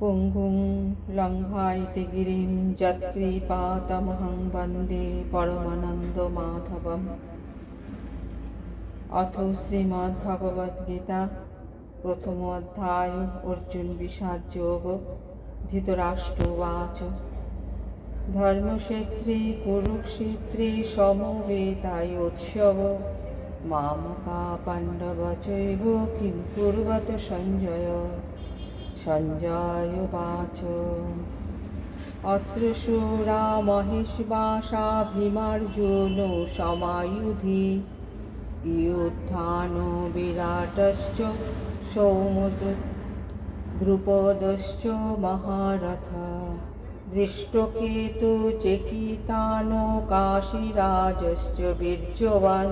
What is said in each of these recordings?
পুঙ্গুং লঙ্ঘায়তে গিরিম যৎকৃপাতমহং বন্দে পরমানন্দ মাধবম অথ শ্রীমদ্ভগবদ্গীতা, প্রথম অধ্যায়, অর্জুন বিষাদ যোগ ধৃতরাষ্ট্রবাচ ধর্মক্ষেত্রে, কুরুক্ষেত্রে, সমবেতায় উৎসব। মামকা পাণ্ডব চৈব কিং কুর্বত সঞ্জয়। সঞ্জয়বাচ। অত্র সুরা মহেশবাসা ভীমার্জুন সমায়ুধি। ইয়ুত্থান বিরাটশ্চ সৌমদ দ্রুপদশ্চ মহারথ। দৃষ্টকেতু চেকিতান কাশীরাজশ্চ বীর্যবান।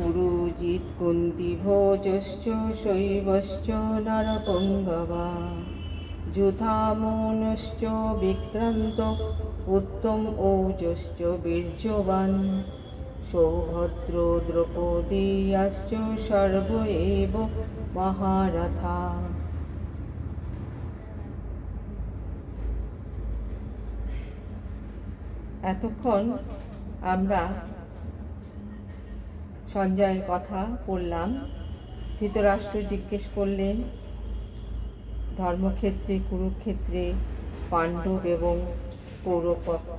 পুরুজিৎ কুন্তিভোজশ্চ শৈবশ্চ নরপুঙ্গবা। যুধামনশ্চ বিক্রান্ত, উত্তম ওজশ্চ বীর্যবান। সৌভদ্র দ্রৌপদীয়াশ্চ সর্ব এব মহারথা। এতক্ষণ আমরা সঞ্জয়ের কথা পড়লাম। ধৃতরাষ্ট্র জিজ্ঞেস করলেন, ধর্মক্ষেত্রে, কুরুক্ষেত্রে, পাণ্ডব এবং পৌরপক্ষ,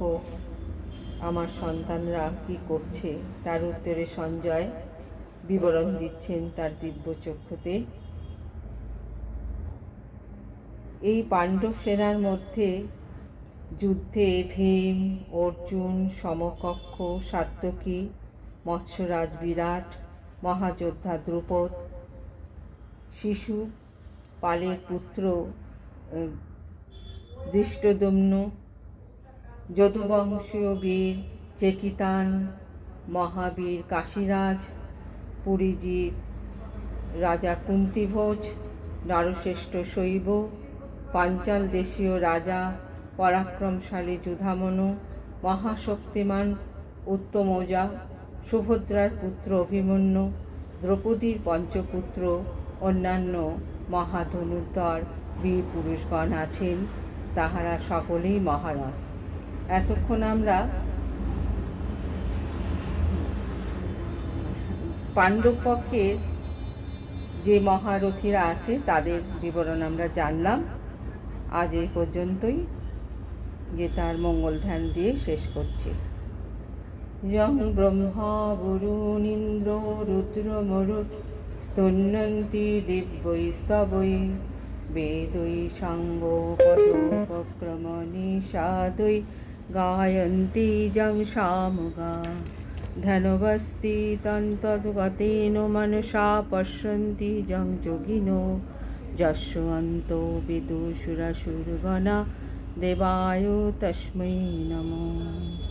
আমার সন্তানরা কি করছে? তার উত্তরে সঞ্জয় বিবরণ দিচ্ছেন তার দিব্য চক্ষুতে। এই পাণ্ডব সেনার মধ্যে যুদ্ধে ভীম, অর্জুন, সমকক্ষ সাত্যকী মৎস্যরাজ বিরাট, মহাযোদ্ধা দ্রুপদ, শিশু, পালের পুত্র দৃষ্টদম্ন যদুবংশীয় বীর, চেকিতান, মহাবীর কাশীরাজ, পুরীজিৎ, রাজা কুন্তিভোজ, নরশ্রেষ্ঠ শৈব, পাঞ্চাল দেশীয় রাজা, পরাক্রমশালী যুধামনু, মহাশক্তিমান উত্তমজা সুভদ্রার পুত্র অভিমন্যু, দ্রৌপদীর পঞ্চপুত্র, অন্যান্য মহাধনুর্ধর বীর পুরুষগণ আছেন, তাহারা সকলেই মহারথ এতক্ষণ আমরা পাণ্ডব পক্ষের যে মহারথীরা আছে, তাদের বিবরণ আমরা জানলাম। আজ এই পর্যন্তই। যে তার মঙ্গল ধ্যান দিয়ে শেষ করছি। রুদ্র মরু স্তন্যন্তি দিব্যৈস্তবৈ বেদৈ সাঙ্গোপদোপক্রমণি সাদৈ গায়ন্তি যং সামগা ধনবস্তি তন্তদ্গতেন মনসা পশ্যন্তি যং যোগিনো যশ্বন্তো বিদুষুরসুরগণা দেবায় তস্मै নমঃ